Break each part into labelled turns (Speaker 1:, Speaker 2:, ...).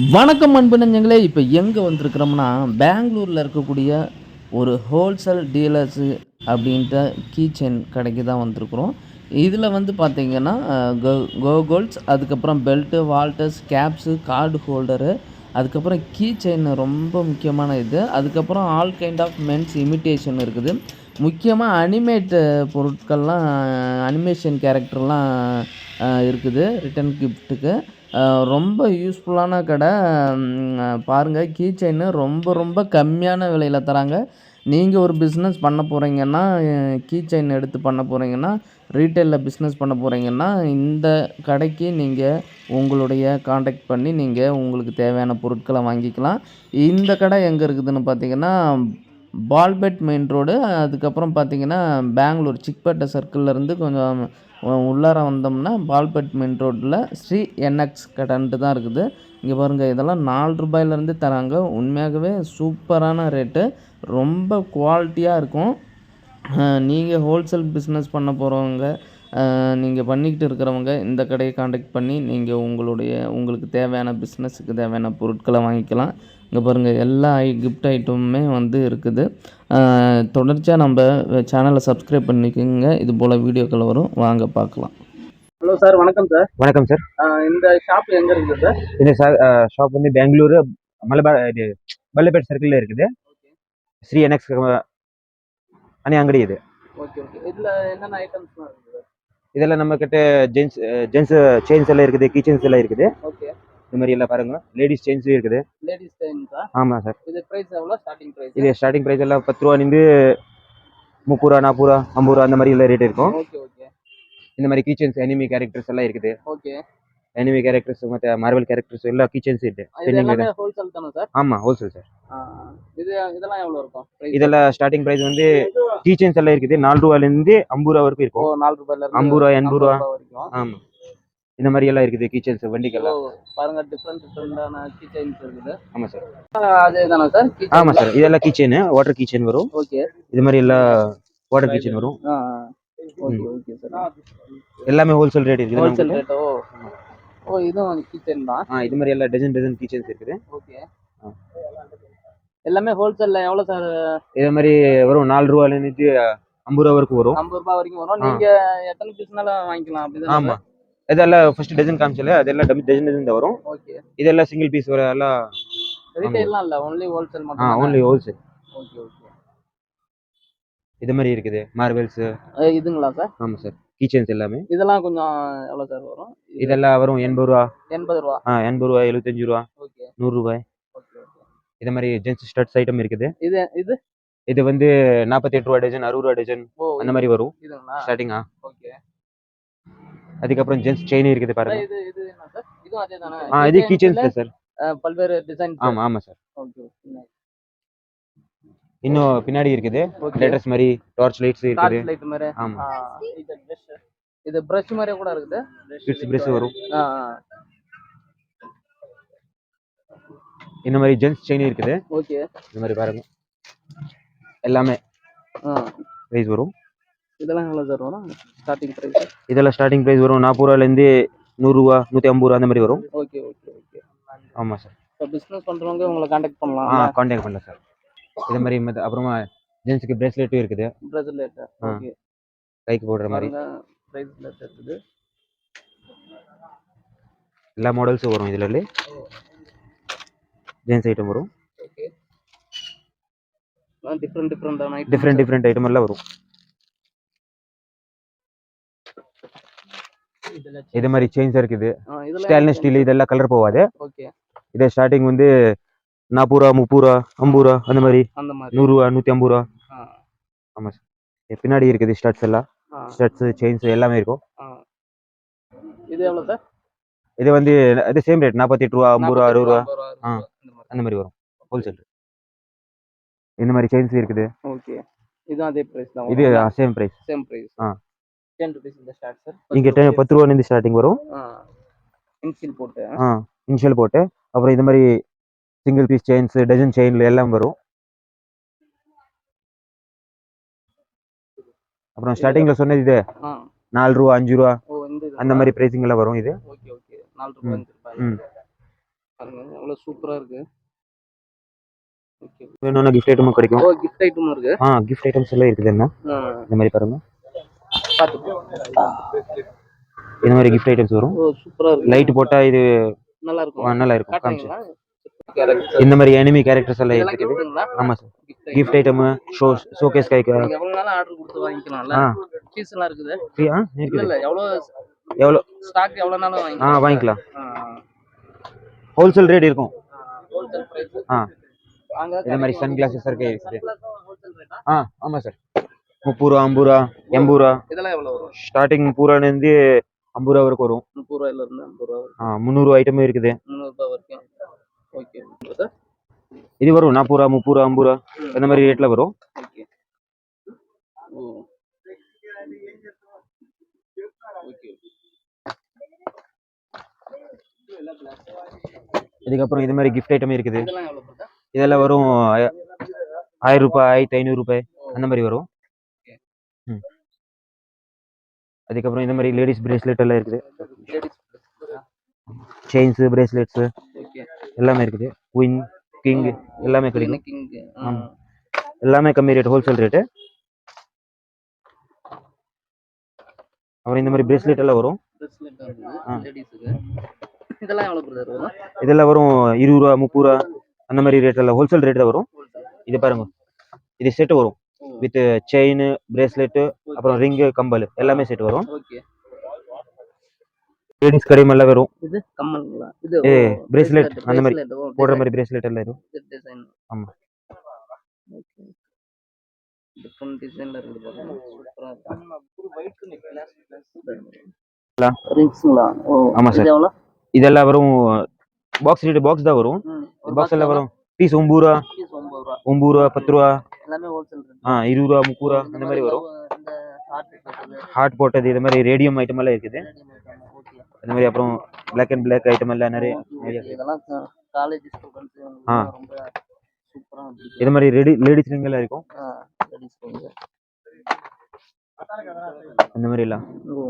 Speaker 1: வணக்கம் அன்பு நெஞ்சங்களே இப்போ எங்கே வந்திருக்கிறோம்னா பெங்களூரில் இருக்கக்கூடிய ஒரு ஹோல்சேல் டீலர்ஸு அப்படின்ட்டு கீ செயின் கடைக்கு தான் வந்திருக்கிறோம். இதில் வந்து பார்த்திங்கன்னா கோ கோகோல்ஸ் அதுக்கப்புறம் belt wallets caps card holder அதுக்கப்புறம் கீ செயின் ரொம்ப முக்கியமான இது. அதுக்கப்புறம் all kind of men's imitation இருக்குது. முக்கியமாக அனிமேட் பொருட்கள்லாம் அனிமேஷன் கேரக்டர்லாம் இருக்குது ரிட்டன் கிஃப்ட்டுக்கு ரொம்ப யூஸ்ஃபுல்லான கடை. பாருங்கள் கீ செயின் ரொம்ப ரொம்ப கம்மியான விலையில் தராங்க. நீங்கள் ஒரு பிஸ்னஸ் பண்ண போகிறீங்கன்னா கீ செயின் எடுத்து பண்ண போகிறீங்கன்னா ரீட்டெயிலில் பிஸ்னஸ் பண்ண போகிறீங்கன்னா இந்த கடைக்கு நீங்கள் உங்களுடைய காண்டாக்ட் பண்ணி நீங்கள் உங்களுக்கு தேவையான பொருட்களை வாங்கிக்கலாம். இந்த கடை எங்கே இருக்குதுன்னு பார்த்தீங்கன்னா பால்பெட் மெயின் ரோடு. அதுக்கப்புறம் பார்த்தீங்கன்னா பெங்களூர் சிக்பேட்டை சர்க்கிள்லேருந்து கொஞ்சம் உள்ளார வந்தோம்னா பால்பட் மெயின் ரோட்டில் ஸ்ரீ என்எக்ஸ் கடைன்ட்டு தான் இருக்குது. இங்கே பாருங்கள் இதெல்லாம் நாலு ரூபாயிலேருந்து தராங்க. உண்மையாகவே சூப்பரான ரேட்டு. ரொம்ப குவாலிட்டியாக இருக்கும். நீங்கள் ஹோல்சேல் பிஸ்னஸ் பண்ண போகிறவங்க நீங்கள் பண்ணிக்கிட்டு இருக்கிறவங்க இந்த கடையை காண்டாக்ட் பண்ணி நீங்கள் உங்களுடைய உங்களுக்கு தேவையான பிஸ்னஸுக்கு தேவையான பொருட்களை வாங்கிக்கலாம். இங்கே பாருங்கள் எல்லா ஐ கிஃப்ட் ஐட்டமுமே வந்து இருக்குது. தொடர்ச்சியாக நம்ம சேனலை சப்ஸ்கிரைப் பண்ணிக்கோங்க. இது போல் வீடியோக்கள் வரும். வாங்க பார்க்கலாம். ஹலோ சார் வணக்கம் சார்
Speaker 2: வணக்கம் சார்
Speaker 1: இந்த ஷாப் எங்கே இருக்குது சார்
Speaker 2: இந்த ஷாப் வந்து பெங்களூரு மலபார் இது வல்லபேட் சர்க்கிளில் இருக்குது. ஸ்ரீ என்எக்ஸ் அணி அங்கடி இது.
Speaker 1: ஓகே ஓகே இதில் என்னென்ன ஐட்டம்ஸ்
Speaker 2: இதெல்லாம் நம்ம கிட்ட ஜென்ஸ் ஜென்ஸ் செயின்ஸ் எல்லாம் இருக்குது கீ செயின்ஸ் எல்லாம் இருக்குது.
Speaker 1: ஓகே
Speaker 2: இந்த மாதிரி எல்லாம் பாருங்க. லேடிஸ் செயின்ஸும் இருக்குது.
Speaker 1: லேடிஸ் டைம்ஸா
Speaker 2: ஆமாம் சார்
Speaker 1: இது ப்ரைஸ் எவ்வளோ? ஸ்டார்டிங் ப்ரைஸ்
Speaker 2: இது ஸ்டார்டிங் ப்ரைஸ் எல்லாம் பத்து ரூபாலேருந்து முப்பது ரூபா நாற்பது ரூபா ஐம்பது ரூபா அந்த மாதிரி எல்லாம் ரேட் இருக்கும்.
Speaker 1: ஓகே ஓகே
Speaker 2: இந்த மாதிரி கீ செயின்ஸ் எனிமி கேரக்டர்ஸ் எல்லாம் இருக்குது.
Speaker 1: ஓகே
Speaker 2: எனிமி கேரக்டர்ஸ் ಮತ್ತೆ மார்வல் கேரக்டர்ஸ் எல்லா கீ செயின்ஸ் ಇದೆ
Speaker 1: இது
Speaker 2: Trending
Speaker 1: எல்லாமே
Speaker 2: ಇದೆ.
Speaker 1: ஹோல்சேல் தானே சார்
Speaker 2: ஆமாம் ஹோல்சேல் சார்
Speaker 1: இது இதெல்லாம் எவ்வளோ இருக்கும் price?
Speaker 2: இதெல்லாம் ஸ்டார்டிங் ப்ரைஸ் வந்து கீ செயின்ஸ் எல்லாம் இருக்குது நாலு ரூபாலேருந்து ஐம்பது ரூபா வரைக்கும்
Speaker 1: ஓ
Speaker 2: இருக்கும்
Speaker 1: நாலு ரூபாயில இருந்து
Speaker 2: ஐம்பது ரூபா எண்பது ரூபா
Speaker 1: வரைக்கும்
Speaker 2: ஆமா இந்த மாதிரி எல்லாம் இருக்குது கிச்சன்ஸ் வண்டிக்கெல்லாம்
Speaker 1: ஓ, பாருங்க டிஃப்ரெண்ட் டிஃப்ரெண்டான கீ செயின்ஸ் இருக்குது
Speaker 2: ஆமா சார்
Speaker 1: அதே தானே சார் கீ
Speaker 2: ஆமா சார் இதெல்லாம் கிச்சன் வாட்டர் கிச்சன் வரும்
Speaker 1: ஓகே
Speaker 2: இது மாதிரி எல்லாம் வாட்டர் கிச்சன் வரும்
Speaker 1: ஆ ஓகே ஓகே சார்
Speaker 2: எல்லாமே ஹோல்சேல் ரேட் இருக்குது
Speaker 1: ஹோல்சேல்
Speaker 2: நம்மகிட்ட.
Speaker 1: ரேட் ஓ இதுவும் கீ செயின் தான்
Speaker 2: ஆ இது மாதிரி எல்லாம் டஜன் டஜன் கிச்சன்ஸ் இருக்குது.
Speaker 1: ஓகே
Speaker 2: ஆ.
Speaker 1: எல்லாமே ஹோல்சேல்ல எவ்வளோ சார்
Speaker 2: இதே மாதிரி வரும் நாலு ரூபாலேருந்து ஐம்பது ரூபா வரைக்கும் வரும்.
Speaker 1: ஐம்பது ரூபாய் வரைக்கும் வரும்.
Speaker 2: ஆ.
Speaker 1: நீங்க எத்தனை பீஸ்னாலும் வாங்கிக்கலாம் அப்படிதான்
Speaker 2: ஆமா. இதெல்லாம் ஃபர்ஸ்ட் டஜன் காமிச்சல அதெல்லாம் டஜன் டஜன் தான் வரும்.
Speaker 1: ஓகே
Speaker 2: இதெல்லாம் சிங்கிள் பீஸ் வர எல்லாம்
Speaker 1: ரீட்டைல்லாம் இல்ல ஒன்லி ஹோல்சேல்
Speaker 2: ஆ
Speaker 1: மட்டும்
Speaker 2: ஓன்லி ஹோல்சேல்
Speaker 1: ஓகே ஓகே
Speaker 2: இது மாதிரி இருக்குது மார்வெல்ஸ்
Speaker 1: இதுங்களா சார்
Speaker 2: ஆமா சார் கிச்சன்ஸ் எல்லாமே?
Speaker 1: இதெல்லாம் கொஞ்சம் எவ்வளோ சார் வரும்? இது
Speaker 2: இதெல்லாம் வரும் எண்பது ரூபா.
Speaker 1: எண்பது ரூபா.
Speaker 2: ஆ எண்பது ரூபா எழுபத்தஞ்சு ரூபா.
Speaker 1: ஓகே.
Speaker 2: நூறு ரூபாய். இது மாதிரி ஜென்ஸ் ஸ்டட்ஸ் ஐட்டம் இருக்குது.
Speaker 1: இது இது?
Speaker 2: இது வந்து நாற்பத்தி எட்டு ரூபா டஜன் அறுபது ரூபா டஜன் அந்த மாதிரி வரும். ஸ்டார்டிங்கா
Speaker 1: ஓகே.
Speaker 2: அதுக்கப்புறம் ஜென்ஸ் செயின் இருக்குது பாருங்க.
Speaker 1: இது இது என்ன சார் இதுவும் அதே தானே
Speaker 2: ஆ இது கிச்சன்ஸ் சார்
Speaker 1: பல்வேறு டிசைன்
Speaker 2: ஆமா ஆமா சார்
Speaker 1: ஓகே.
Speaker 2: இன்னும் பின்னாடி இருக்குது. லெட்டர்ஸ் மாதிரி டார்ச் லைட்ஸ் இருக்குது.
Speaker 1: லைட் மாதிரி.
Speaker 2: ஆமா.
Speaker 1: ஆ, இது பிரஷ் இது பிரஷ் மாதிரி கூட இருக்குது.
Speaker 2: கிட்ஸ் பிரஸ் வரும்.
Speaker 1: ஆ ஆ.
Speaker 2: இந்த மாதிரி ஜென்ஸ் செயின் இருக்குது.
Speaker 1: ஓகே
Speaker 2: இந்த மாதிரி பாருங்க. எல்லாமே
Speaker 1: ஆ.
Speaker 2: ப்ரைஸ் வரும்.
Speaker 1: இதெல்லாம் எவ்வளோ சார் வரும்? ஸ்டார்டிங் ப்ரைஸ்
Speaker 2: இதெல்லாம் ஸ்டார்டிங் ப்ரைஸ் வரும். நாற்பது ரூபாலேருந்து நூறுரூவா நூற்றி ஐம்பது ரூபா அந்த மாதிரி வரும்.
Speaker 1: ஓகே ஓகே ஓகே
Speaker 2: ஆமாம் சார்
Speaker 1: இப்போ பிஸ்னஸ் பண்ணுறவங்க உங்களை காண்டாக்ட்
Speaker 2: ஆ
Speaker 1: பண்ணலாம்
Speaker 2: காண்டாக்ட் பண்ணல சார் இது மாதிரி மத்த- அப்புறமா ஜென்ஸுக்கு பிரேஸ்லெட்டும் இருக்குது.
Speaker 1: பிரேஸ்லெட்
Speaker 2: ஆ.
Speaker 1: ஓகே
Speaker 2: கைக்கு போடுற மாதிரி.
Speaker 1: பாருங்க பிரேஸ்லெட் இருக்குது.
Speaker 2: எல்லா மாடல்ஸும் வரும் இதுல ஜென்ஸ் ஐட்டம் வரும்.
Speaker 1: ஓகே டிஃப்ரெண்ட் டிஃப்ரெண்டான ஐட்டம்
Speaker 2: டிஃப்ரெண்ட் டிஃப்ரெண்ட் ஐட்டம் எல்லாம் வரும்.
Speaker 1: இதில்
Speaker 2: இது மாதிரி செயின்ஸ் இருக்குது.
Speaker 1: இதெல்லாம்
Speaker 2: ஸ்டெயின்லெஸ் ஸ்டீல் இதெல்லாம் கலர் போகாது.
Speaker 1: ஓகே
Speaker 2: இது ஸ்டார்டிங் வந்து ரூபா ஐம்பது ரூபா அந்த மாதிரி.
Speaker 1: அந்த மாதிரி.
Speaker 2: நூறுரூவா நூற்றி ஐம்பது ரூபா. ஆமாம் சார். பின்னாடி இருக்குது ஸ்டட்ஸ் எல்லாம். ஸ்டட்ஸ் செயின்ஸ் எல்லாமே இருக்கும்.
Speaker 1: இது எவ்வளோ சார்?
Speaker 2: இது வந்து இது சேம் ரேட் நாற்பத்தி எட்டு ரூபா ஐம்பது ரூபா அறுபது ரூபா. ஆ.
Speaker 1: இந்த
Speaker 2: அந்த மாதிரி வரும். ஹோல்சேல் இந்த மாதிரி செயின்ஸ் இருக்குது.
Speaker 1: ஓகே. இதுவும் அதே பிரைஸ் தான்
Speaker 2: இது சேம் ப்ரைஸ்
Speaker 1: சேம் பிரைஸ்
Speaker 2: ஆ.
Speaker 1: டென் ருபீஸ் இந்த ஸ்டார்ட் சார்
Speaker 2: இங்கே டென் பத்து ரூபாலேருந்து ஸ்டார்டிங் வரும்.
Speaker 1: இன்சில் போட்டு.
Speaker 2: ஆ. இனிஷியல் போட்டு அப்புறம் இது மாதிரி சிங்கிள் பீஸ் செயின்ஸ் டஜன் செயின்ல எல்லாம் வரும். அப்புறம் ஸ்டார்டிங்ல சொன்னது இது. நாலு ரூபா அஞ்சு ரூபா. அந்த மாதிரி பிரைசிங் எல்லாம் வரும் இது.
Speaker 1: Okay okay. நாலு சூப்பராக இருக்கு.
Speaker 2: வேணும்னா கிஃப்ட் ஐட்டமும் கிடைக்கும்.
Speaker 1: கிஃப்ட் ஐட்டமும் இருக்கு.
Speaker 2: ஆ கிஃப்ட் ஐட்டம்ஸ் எல்லாம் இருக்குது என்ன? இந்த மாதிரி பாருங்க. இந்த மாதிரி கிஃப்ட் ஐட்டம்ஸ் வரும்.
Speaker 1: ஓ சூப்பராக இருக்கு.
Speaker 2: லைட் போட்டா இது
Speaker 1: நல்லா இருக்கும்.
Speaker 2: நல்லா இருக்கும். இந்த மாதிரி எனிமி கேரக்டர்ஸ் எல்லாம் இருக்குது? ஆமா sir.
Speaker 1: Gift item
Speaker 2: show showcase கைக்கு
Speaker 1: எவ்வளவு நாள் ஆர்டர் கொடுத்து வாங்கிக்கலாம்ல?
Speaker 2: ஆ.
Speaker 1: ஃபீஸ் எல்லாம் இருக்குது.
Speaker 2: ஃப்ரீ ஆ இருக்குது.
Speaker 1: இல்ல எவ்வளவு
Speaker 2: எவ்வளோ?
Speaker 1: ஸ்டாக் எவ்வளவு நாளும்
Speaker 2: ஆ
Speaker 1: வாங்கிக்கலாம்?
Speaker 2: வாங்கிக்கலாம். ஹோல்சேல் ரேட் இருக்கும்.
Speaker 1: ஹோல்சேல் பிரைஸ்
Speaker 2: ஆ. இந்த மாதிரி சன் கிளாஸஸ் இருக்கு. ஆ? ஆமாம் சார் முப்பது ரூபா ஐம்பது ரூபா எண்பது ரூபா.
Speaker 1: இதெல்லாம் எவ்வளவு வரும்?
Speaker 2: ஸ்டார்டிங் பூராலேருந்து ஐம்பது ரூபா வரைக்கும் வரும்.
Speaker 1: முப்பது ரூபாயில இருந்து ஐம்பது ரூபா
Speaker 2: ஆ முந்நூறு ஐட்டமும் இருக்குது.
Speaker 1: முந்நூறு ரூபாய் வரைக்கும்.
Speaker 2: இது வரும் நாற்பது ரூபா முப்பது ரூபா ஐம்பது ரூபா இந்த மாதிரி ரேட்டில் வரும்
Speaker 1: ஓகே
Speaker 2: இதுக்கப்புறம் இது மாதிரி கிஃப்ட் ஐட்டம் இருக்குது.
Speaker 1: இதெல்லாம்
Speaker 2: வரும் ஆய- ஆயிரம் ரூபாய் ஆயிரத்தி ஐநூறு ரூபாய் அந்த மாதிரி வரும். அதுக்கப்புறம் இந்த மாதிரி லேடிஸ் பிரேஸ்லெட் எல்லாம் இருக்குது. செயின்ஸு பிரேஸ்லெட்ஸு எல்லாமே இருக்குது. குயின் கிங் எல்லாமே கிடைக்கும். எல்லாமே கம்மி ரேட் ஹோல்சேல் ரேட்டு அப்புறம் இந்த மாதிரி பிரேஸ்லெட் எல்லாம் வரும்.
Speaker 1: இதெல்லாம் வரும்?
Speaker 2: இருபது ரூபா முப்பது ரூபா அந்த மாதிரி ரேட் எல்லாம் ஹோல்சேல் ரேட் தான் வரும். இது பாருங்க. இது செட்டு வரும். வித் செயின் பிரேஸ்லெட்டு அப்புறம் ரிங்கு கம்பல் எல்லாமே செட் வரும்.
Speaker 1: ஓகே
Speaker 2: லேடிஸ் கடையும் எல்லாம் வரும்.
Speaker 1: இது கம்மலுங்களா இது
Speaker 2: ஏ, bracelet, அந்த மாதிரி போடுற மாதிரி பிரேஸ்லெட் எல்லாம் இருக்கும்
Speaker 1: டிசைன்
Speaker 2: ஆமா.
Speaker 1: டிஃபரெண்ட் டிசைன்ல இருக்குது பாருங்க. சூப்பரா ரிங்ஸ்ங்களா ஓ
Speaker 2: ஆமா சார். இதெல்லாம் வரும் பாக்ஸ் ரேட் பாக்ஸ் தான் வரும். பாக்ஸ் எல்லாம் வரும். பீஸ் ஒம்பது ரூபா.
Speaker 1: ஒன்பது ரூபா.
Speaker 2: பத்து ரூபா.
Speaker 1: எல்லாமே ஹோல்சேல்
Speaker 2: ஆ இருபது ரூபா முப்பது ரூபா அந்த மாதிரி வரும்.
Speaker 1: ஹார்ட்
Speaker 2: போட்டது. இது மாதிரி ரேடியம் ஐட்டம் எல்லாம் இருக்குது.
Speaker 1: ஓகே
Speaker 2: அந்த மாதிரி அப்புறம் பிளாக் அண்ட் பிளாக் ஐட்டம் எல்லாம் நிறைய நிறைய
Speaker 1: இதெல்லாம் காலேஜ் ஸ்டூடெண்ட்ஸ்
Speaker 2: ஆ.
Speaker 1: ரொம்ப சூப்பரா
Speaker 2: இது மாதிரி ரெடி லேடிஸ் ரிங் எல்லாம் இருக்கும்
Speaker 1: லேடிஸ் போங்க
Speaker 2: அந்த மாதிரி எல்லாம்
Speaker 1: ஓ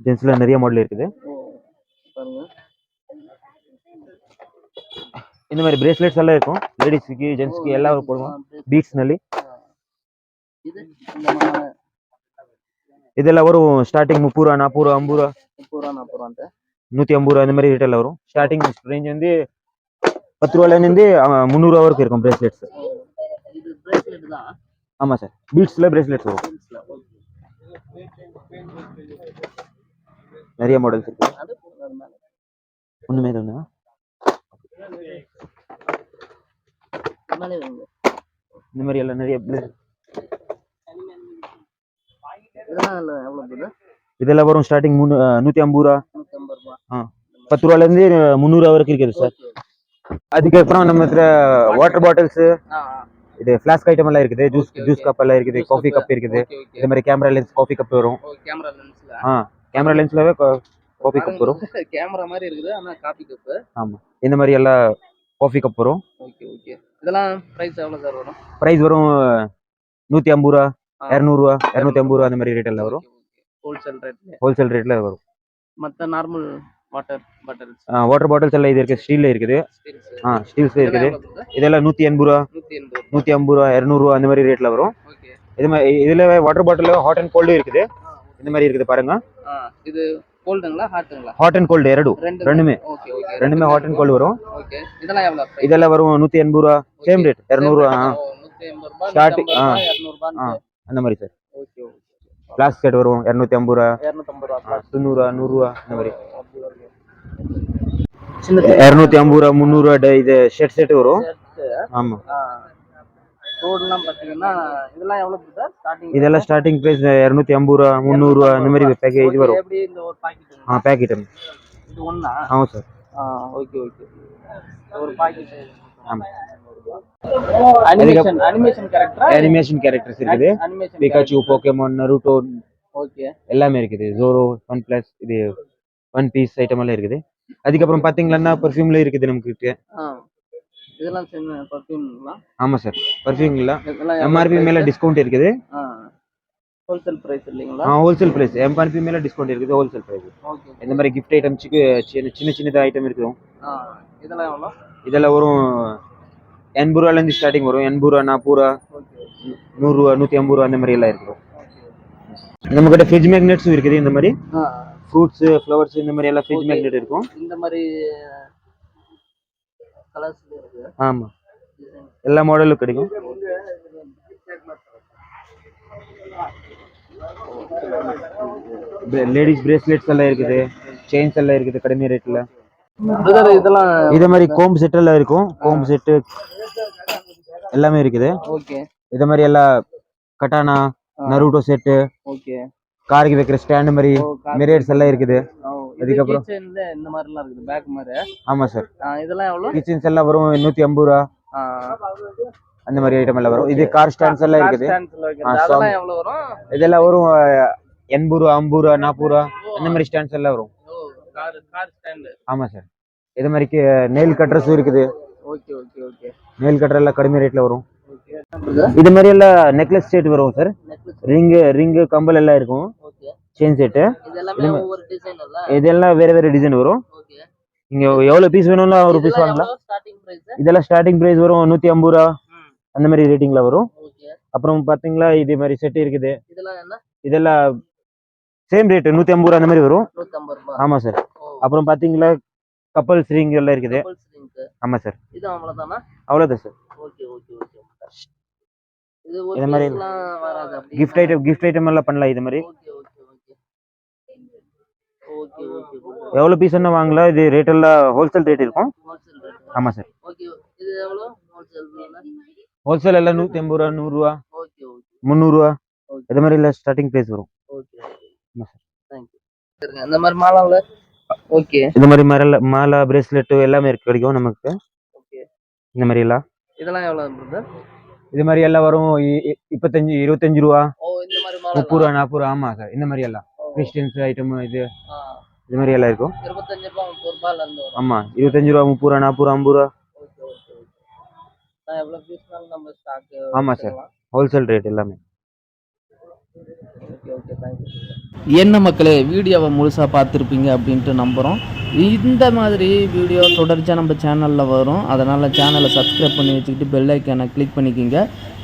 Speaker 2: ஜென்ஸ்ல நிறைய மாடல் இருக்குது
Speaker 1: ஓ பாருங்க
Speaker 2: இந்த மாதிரி பிரேஸ்லெட்ஸ் எல்லாம் இருக்கும் லேடிஸ்க்கு ஜென்ஸ்க்கு எல்லாம் போடுவோம் பீட்ஸ் ನಲ್ಲಿ
Speaker 1: இது
Speaker 2: இதெல்லாம் வரும் ஸ்டார்டிங் முப்பது ரூபா நாற்பது ரூபா ஐம்பது ரூபா
Speaker 1: முப்பது ரூபா நாற்பது ரூபான்ட்டு
Speaker 2: நூற்றி ஐம்பது ரூபா இந்த மாதிரி ரேட் எல்லாம் வரும் ஸ்டார்டிங் ரேஞ்ச் வந்து பத்து ரூபாலேருந்து முந்நூறுரூவா வரைக்கும் இருக்கும் பிரேஸ்லெட்ஸ் ஆமாம் சார் பீட்ஸில் பிரேஸ்லெட்ஸ் வரும். நிறைய மாடல்ஸ் இருக்கு. ஒன்றுமே
Speaker 1: வைங்க.
Speaker 2: இந்த மாதிரி எல்லாம் நிறைய
Speaker 1: இதெல்லாம் போகுது
Speaker 2: வரும் ஸ்டார்டிங் மூணு நூற்றி ஐம்பது ரூபா
Speaker 1: நூத்தி ஐம்பது ரூபா
Speaker 2: ஆ பத்து ரூபாலேருந்து முந்நூறுரூவா வரைக்கும் இருக்குது சார். அதுக்கப்புறம் நம்ம வாட்டர் பாட்டில்ஸு. இது ஃப்ளாஸ்க் ஐட்டம் எல்லாம் இருக்குது ஜூஸ் ஜூஸ். கப் எல்லாம் இருக்குது காஃபி. கப் இருக்குது. இந்த மாதிரி கேமரா லென்ஸ் காஃபி கப் வரும்
Speaker 1: lensல.
Speaker 2: ஆ கேமரா லென்ஸ்லவே காஃபி கப் வரும்
Speaker 1: camera மாதிரி இருக்குது ஆனா காபி கப்
Speaker 2: ஆமாம் இந்த மாதிரி எல்லாம் காஃபி கப் வரும்
Speaker 1: ஓகே ஓகே இதெல்லாம் பிரைஸ் எவ்வளவு சார் வரும்
Speaker 2: ப்ரைஸ் வரும் நூற்றி ஐம்பது ரூபா. இரநூறுவா இரநூத்தி ஐம்பது ரூபா அந்த மாதிரி ரேட் எல்லாம் வரும்.
Speaker 1: ஹோல்சேல் ரேட்ல
Speaker 2: ஹோல்சேல் ரேட்டில் வரும்.
Speaker 1: மத்த normal water bottles
Speaker 2: water bottles எல்லாம் இது இருக்குது ஸ்டீலில் இருக்குது. ஆ ஸ்டீல்ஸ் இருக்குது. இதெல்லாம் நூற்றி எண்பது ரூபா. நூற்றி ஐம்பது ரூபா இரநூறுவா அந்த மாதிரி ரேட்டில் வரும். இது மாதிரி இதில் வாட்டர் பாட்டில் ஹாட் அண்ட் கோல்டும் இருக்குது. இந்த மாதிரி இருக்குது பாருங்க.
Speaker 1: இது கோல்டுங்களா ஹாட்டுங்களா
Speaker 2: ஹாட் அண்ட் கோல்டு
Speaker 1: ரெண்டு
Speaker 2: ரெண்டுமே. ரெண்டுமே. ஹாட் அண்ட் கோல்டு வரும்.
Speaker 1: இதெல்லாம் price?
Speaker 2: இதெல்லாம் வரும் நூற்றி எண்பது ரூபா. சேம் ரேட் இரநூறுவா Starting,
Speaker 1: நூத்தி
Speaker 2: ஆ. அந்த மாதிரி சார். கிளாஸ் செட் வரும் இரநூத்தி ஐம்பது ரூபா தொண்ணூறுரூவா நூறுரூவா இந்த மாதிரி. இரநூத்தி ஐம்பது ரூபா முந்நூறுரூவா இது ஷர்ட் செட் வரும். ஆமாம்
Speaker 1: ரோடுலாம் பார்த்தீங்கன்னா இதெல்லாம் எவ்வளோ சார் ஸ்டார்டிங்
Speaker 2: இதெல்லாம் ஸ்டார்டிங் ப்ரைஸ் இரநூத்தி ஐம்பது ரூபா முந்நூறுரூவா இந்த மாதிரி பேக்கேஜ் இது வரும்.
Speaker 1: எப்படி இந்த ஒரு பாக்கெட்
Speaker 2: ஆ பேக்கெட்
Speaker 1: இது ஒண்ணா?
Speaker 2: ஆமாம் சார்.
Speaker 1: ஆ ஓகே ஓகே. ஒரு பாக்கெட்
Speaker 2: ஆமாம்
Speaker 1: அனிமேஷன் அனிமேஷன் கரெக்டரா
Speaker 2: அனிமேஷன் கேரக்டர்ஸ் இருக்குது. பிகாச்சு போக்கேமான் நருட்டோ
Speaker 1: ஓகே
Speaker 2: எல்லாமே இருக்குது. ஜோரோ ஒன் பிளஸ் இது ஒன் பீஸ் ஐட்டம் எல்லாம் இருக்குது. அதுக்கப்புறம் பார்த்தீங்கன்னா பர்ஃப்யூம்ல இருக்குது நமக்கு
Speaker 1: இதெல்லாம் சின்ன பர்ஃப்யூம்ங்களா
Speaker 2: ஆமாம் சார் பர்ஃப்யூம்ல
Speaker 1: இதெல்லாம்
Speaker 2: எம்ஆர்பி மேலே டிஸ்கவுண்ட் இருக்குது.
Speaker 1: ஹோல்சேல் ப்ரைஸ் இல்லைங்களா?
Speaker 2: ஆ ஹோல்சேல் ப்ரைஸ் எம்ஆர்பி மேலே டிஸ்கவுண்ட் இருக்குது ஹோல்சேல் ப்ரைஸ்
Speaker 1: ஓகே
Speaker 2: இந்த மாதிரி கிஃப்ட் ஐட்டம்ஸுக்கு சின்ன சின்ன சின்னதாக ஐட்டம் இருக்கும்.
Speaker 1: இதெல்லாம் எவ்வளோ?
Speaker 2: இதெல்லாம் வரும் எண்பது ரூபாலேருந்து ஸ்டார்டிங் வரும். எண்பது ரூபா நாற்பது ரூபா நூறுரூவா நூற்றி ஐம்பது ரூபா அந்த மாதிரி எல்லாம் இருக்கும்.
Speaker 1: ஓகே
Speaker 2: நம்மக்கிட்ட ஃப்ரிட்ஜ் மேக்னெட்ஸும் இருக்குது. இந்த மாதிரி ஃப்ரூட்ஸு ஃப்ளவர்ஸ் இந்த மாதிரி எல்லாம் ஃப்ரிட்ஜ். மேக்னெட் இருக்கும்.
Speaker 1: இந்த மாதிரி இருக்கு.
Speaker 2: ஆமாம் எல்லா மாடலும் கிடைக்கும். லேடிஸ் பிரேஸ்லெட்ஸ் எல்லாம் இருக்குது. செயின்ஸ் எல்லாம் இருக்குது கடிமೆ ரேட்டில்.
Speaker 1: இதெல்லாம்
Speaker 2: இதே மாதிரி கோம்பு செட் எல்லாம் இருக்கும். கோம்பு செட்டு எல்லாமே இருக்குது.
Speaker 1: ஓகே.
Speaker 2: இதே மாதிரி எல்லாம் கட்டானா நருட்டோ செட்டு
Speaker 1: ஓகே.
Speaker 2: காருக்கு வைக்கிற ஸ்டாண்டு மாதிரி மிரர்ஸ் எல்லாம் இருக்குது. அதுக்கப்புறம்?
Speaker 1: இந்த மாதிரிலாம் இருக்குது பேக் மாதிரி.
Speaker 2: ஆமாம் சார்
Speaker 1: இதெல்லாம் எவ்வளோ
Speaker 2: கிச்சன்ஸ் எல்லாம் வரும் நூற்றி ஐம்பது ரூபா.
Speaker 1: ஆ,
Speaker 2: அந்த மாதிரி ஐட்டம் எல்லாம் வரும். இது கார் ஸ்டாண்ட்ஸ் எல்லாம் இருக்குது. இதெல்லாம் வரும் எண்பது ரூபா ஐம்பது ரூபா நாற்பது ரூபா அந்த மாதிரி ஸ்டாண்ட்ஸ் எல்லாம் வரும்
Speaker 1: ஓ கார் கார் ஸ்டாண்டு
Speaker 2: ஆமாம் சார் இது மாதிரி நெயில் கட்டர்ஸும் இருக்குது.
Speaker 1: Okay okay okay
Speaker 2: nail cutter எல்லாம் கடிமೆ ரேட்டில் வரும். இது மாதிரி எல்லாம் நெக்லஸ் செட் வரும் சார் ரிங்கு ரிங்கு கம்பல் எல்லாம் இருக்கும். செயின் செட்டு இதெல்லாம் வேற வேற டிசைன் வரும். நீங்க எவ்வளவு பீஸ் வேணும்னா ஒரு பீஸ் வாங்கலாம். இதெல்லாம் ஸ்டார்டிங் பிரைஸ் வரும் நூத்தி ஐம்பது ரூபா. அந்த மாதிரி ரேட்டிங்ல வரும். அப்புறம் பாத்தீங்களா இதே மாதிரி செட் இருக்குது.
Speaker 1: இதெல்லாம்
Speaker 2: சேம் ரேட் நூத்தி ஐம்பது ரூபா அந்த மாதிரி வரும். ஆமா சார் அப்புறம் பாத்தீங்களா கப்பல்ஸ் ரிங் எல்லாம் இருக்குது ஆமா சார்
Speaker 1: இது அவ்வளோதானா
Speaker 2: அவ்வளவுதான் சார்
Speaker 1: ஓகே ஓகே ஓகே இது
Speaker 2: மாதிரி கிஃப்ட் ஐட்டம் கிஃப்ட் ஐட்டம் எல்லாம் பண்ணலாம் இது மாதிரி. எவ்வளவு பீஸ் என்ன வாங்கலாம். இது ரேட் எல்லாம் ஹோல்சேல் ரேட் இருக்கும். ஆமா சார்
Speaker 1: ஹோல்சேல்
Speaker 2: எல்லாம்? நூத்தி ஐம்பது ரூபா நூறுரூவா முந்நூறுரூவா இது மாதிரி எல்லாம் ஸ்டார்டிங் பிரைஸ் வரும்.
Speaker 1: இந்த மாதிரி மாலாவில் ஓகே
Speaker 2: இந்த மாதிரி மரல மாலா பிரேஸ்லெட் எல்லாமே இருக்கு கிடைக்கும் நமக்கு.
Speaker 1: ஓகே
Speaker 2: இந்த மாதிரி எல்லாம்.
Speaker 1: இதெல்லாம் எவ்வளோ பிரதர்
Speaker 2: இது மாதிரி எல்லாம் வரும் இப்பத்தஞ்சு இருபத்தஞ்சு ரூபா. முப்பது ரூபா நாற்பது ரூபா ஆமா சார் இந்த மாதிரி எல்லாம். கிறிஸ்டியன்ஸ் ஐட்டம் இது. இது மாதிரி எல்லாம் இருக்கும். ஆமா இருபத்தஞ்சு ரூபா முப்பது ரூபா நாற்பது ரூபா ஐம்பது ரூபா. ஆமா சார். ஹோல்சேல் ரேட் எல்லாமே.
Speaker 1: ஓகே ஓகே தேங்க்யூ
Speaker 3: என்ன மக்களே வீடியோவை முழுசாக பார்த்துருப்பீங்க அப்படின்ட்டு நம்புகிறோம் இந்த மாதிரி வீடியோ தொடர்ச்சியாக நம்ம சேனலில் வரும். அதனால் சேனலை சப்ஸ்கிரைப் பண்ணி வச்சுக்கிட்டு பெல் ஐக்கானை கிளிக் பண்ணிக்கிங்க.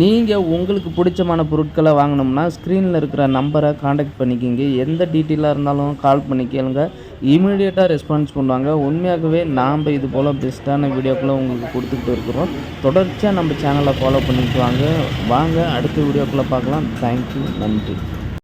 Speaker 3: நீங்கள் உங்களுக்கு பிடிச்சமான பொருட்களை வாங்கினோம்னா ஸ்க்ரீனில் இருக்கிற நம்பரை காண்டாக்ட் பண்ணிக்கிங்க. எந்த டீட்டெயிலாக இருந்தாலும் கால் பண்ணி கேளுங்க. இமீடியட்டாக ரெஸ்பான்ஸ் பண்ணுவாங்க உண்மையாகவே நாம் இது போல் பெஸ்ட்டான வீடியோக்களை உங்களுக்கு கொடுத்துக்கிட்டு இருக்கிறோம். தொடர்ச்சியாக நம்ம சேனலை ஃபாலோ பண்ணிட்டு வாங்க. வாங்க அடுத்த வீடியோக்குள்ளே பார்க்கலாம். தேங்க்யூ நன்றி.